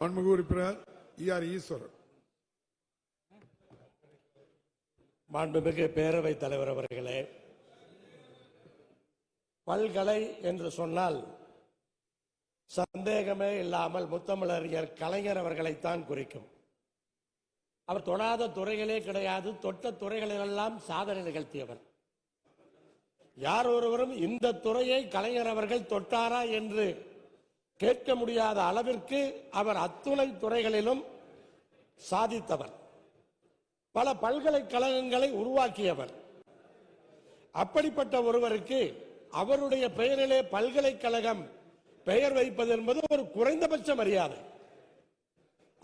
மாண்புமிகு உறுப்பினர் இஆர் ஈஸ்வரன். மாண்புமிகு பேரவைத் தலைவர் அவர்களே பல்கலை என்று சொன்னால் சந்தேகமே இல்லாமல் முத்தமிழறிஞர் கலைஞர் அவர்களைத்தான் குறிக்கும். அவர் தொடாத துறைகளே கிடையாது தொட்ட துறைகளிலெல்லாம் சாதனை நிகழ்த்தியவர். யார் ஒருவரும் இந்த துறையை கலைஞர் அவர்கள் தொட்டாரா என்று கேட்க முடியாத அளவிற்கு அவர் அத்துணை துறைகளிலும் சாதித்தவர். பல பல்கலைக்கழகங்களை உருவாக்கியவர். அப்படிப்பட்ட ஒருவருக்கு அவருடைய பெயரிலே பல்கலைக்கழகம் பெயர் வைப்பது என்பது ஒரு குறைந்தபட்ச மரியாதை.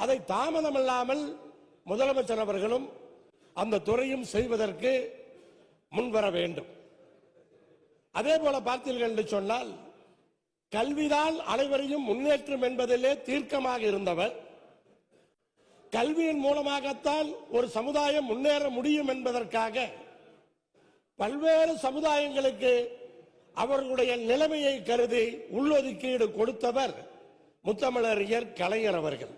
அதை தாமதமில்லாமல் முதலமைச்சர் அவர்களும் அந்த துறையும் செய்வதற்கு முன்வர வேண்டும். அதே போல பார்த்தீர்கள் என்று சொன்னால் கல்விதான் அனைவரையும் முன்னேற்றம் என்பதிலே தீர்க்கமாக இருந்தவர். கல்வியின் மூலமாகத்தான் ஒரு சமுதாயம் முன்னேற முடியும் என்பதற்காக பல்வேறு சமுதாயங்களுக்கு அவர்களுடைய நிலைமையை கருதி உள்ளொதுக்கீடு கொடுத்தவர் முத்தமிழறிஞர் கலைஞர் அவர்கள்.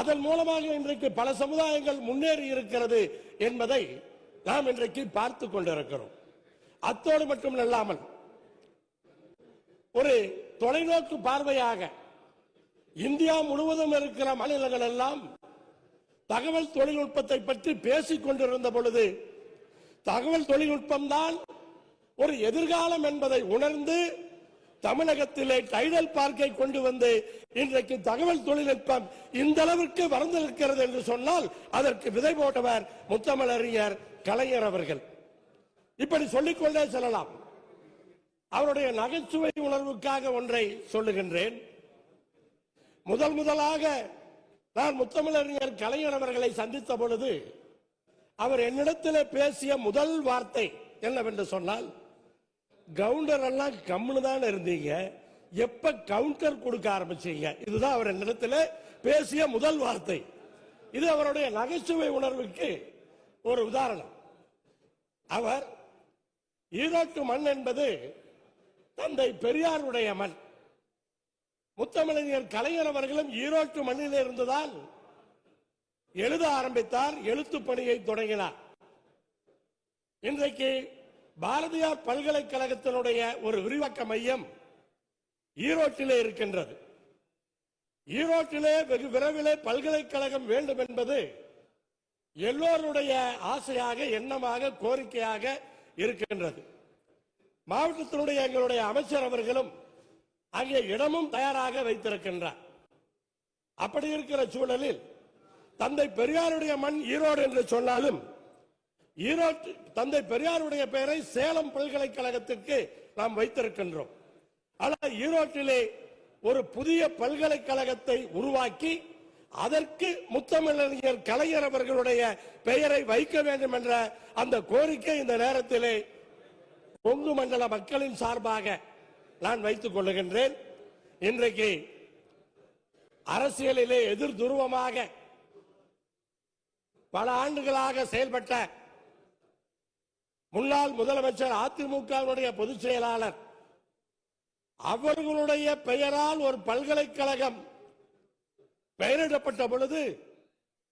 அதன் மூலமாக இன்றைக்கு பல சமுதாயங்கள் முன்னேறி இருக்கிறது என்பதை நாம் இன்றைக்கு பார்த்து கொண்டிருக்கிறோம். அத்தோடு மட்டும் இல்லாமல் ஒரு தொலைநோக்கு பார்வையாக இந்தியா முழுவதும் இருக்கிற மாநிலங்கள் எல்லாம் தகவல் தொழில்நுட்பத்தை பற்றி பேசிக் கொண்டிருந்த பொழுது தகவல் தொழில்நுட்பம் தான் ஒரு எதிர்காலம் என்பதை உணர்ந்து தமிழகத்திலே டைடல் பார்க்கை கொண்டு வந்து இன்றைக்கு தகவல் தொழில்நுட்பம் இந்த அளவிற்கு வளர்ந்திருக்கிறது என்று சொன்னால் அதற்கு விதை போட்டவர் முத்தமிழறிஞர் கலைஞர் அவர்கள். இப்படி சொல்லிக்கொண்டே செல்லலாம். அவருடைய நகைச்சுவை உணர்வுக்காக ஒன்றை சொல்லுகின்றேன். முதல் முதலாக நான் முத்தமிழறிஞர் கலைஞர் அவர்களை சந்தித்த பொழுது அவர் என்னிடத்தில் பேசிய முதல் வார்த்தை என்னவென்று சொன்னால் கவுண்டர் எல்லாம் கம்முன்னு தான் இருந்தீங்க. எப்ப கவுண்டர் கொடுக்க ஆரம்பிச்சீங்க? இதுதான் அவர் என்னிடத்தில் பேசிய முதல் வார்த்தை. இது அவருடைய நகைச்சுவை உணர்வுக்கு ஒரு உதாரணம். அவர் ஈரோட்டு மண் என்பது தந்தை பெரியாருடைய மண் முத்தமிழர் கலைஞர் அவர்களும் ஈரோட்டு மண்ணில் இருந்துதான் எழுத ஆரம்பித்தார் எழுத்து பணியை தொடங்கினார். இன்றைக்கு பாரதியார் பல்கலைக்கழகத்தினுடைய ஒரு விரிவாக்க மையம் ஈரோட்டிலே இருக்கின்றது. ஈரோட்டிலே வெகு விரைவிலே பல்கலைக்கழகம் வேண்டும் என்பது எல்லோருடைய ஆசையாக எண்ணமாக கோரிக்கையாக இருக்கின்றது. மாவட்டத்தினுடைய எங்களுடைய அமைச்சர் அவர்களும் அங்கே இடமும் தயாராக வைத்திருக்கின்றார். அப்படி இருக்கிற சூழலில் தந்தை பெரியாருடைய மண் ஈரோடு என்று சொன்னாலும் ஈரோடு தந்தை பெரியாருடைய பெயரை சேலம் பல்கலைக்கழகத்திற்கு நாம் வைத்திருக்கின்றோம். ஆனால் ஈரோட்டிலே ஒரு புதிய பல்கலைக்கழகத்தை உருவாக்கி அதற்கு முத்தமிழறிஞர் கலைஞர் அவர்களுடைய பெயரை வைக்க வேண்டும் என்ற அந்த கோரிக்கை இந்த நேரத்திலே கொங்கு மண்டல மக்களின் சார்பாக நான் வைத்துக் கொள்ளுகின்றேன். இன்றைக்கு அரசியலிலே எதிர் துருவமாக பல ஆண்டுகளாக செயல்பட்ட முன்னாள் முதலமைச்சர் அதிமுகவினுடைய பொதுச் செயலாளர் அவர்களுடைய பெயரால் ஒரு பல்கலைக்கழகம் பெயரிடப்பட்ட பொழுது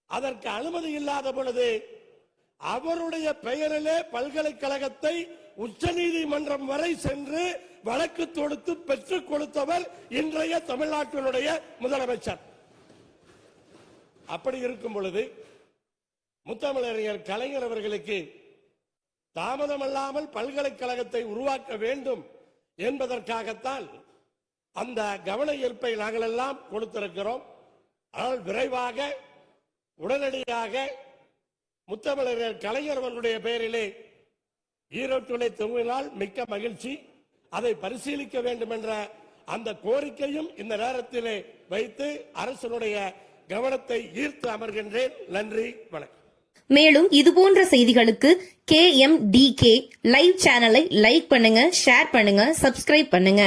அதற்கு அனுமதி இல்லாத பொழுது அவருடைய பெயரிலே பல்கலைக்கழகத்தை உச்சநீதிமன்றம் வரை சென்று வழக்கு தொடுத்து பெற்றுக் கொடுத்தவர் இன்றைய தமிழ்நாட்டினுடைய முதலமைச்சர். அப்படி இருக்கும் பொழுது முத்தமிழறிஞர் கலைஞர் அவர்களுக்கு தாமதமல்லாமல் பல்கலைக்கழகத்தை உருவாக்க வேண்டும் என்பதற்காகத்தான் அந்த கவன ஈர்ப்பை நாங்கள் எல்லாம் கொடுத்திருக்கிறோம். ஆனால் விரைவாக உடனடியாக முத்தமிழர் கலைஞர் அவர்களுடைய பெயரிலே ஈரோட்டிலே துவங்கினால் மிக்க மகிழ்ச்சி. அதை பரிசீலிக்க வேண்டும் என்ற அந்த கோரிக்கையும் இந்த நேரத்திலே வைத்து அரசனுடைய கவனத்தை ஈர்த்து அமர்கின்றேன். நன்றி வணக்கம். மேலும் இதுபோன்ற செய்திகளுக்கு K M T K live சேனலை லைக் பண்ணுங்க ஷேர் பண்ணுங்க சப்ஸ்கிரைப் பண்ணுங்க.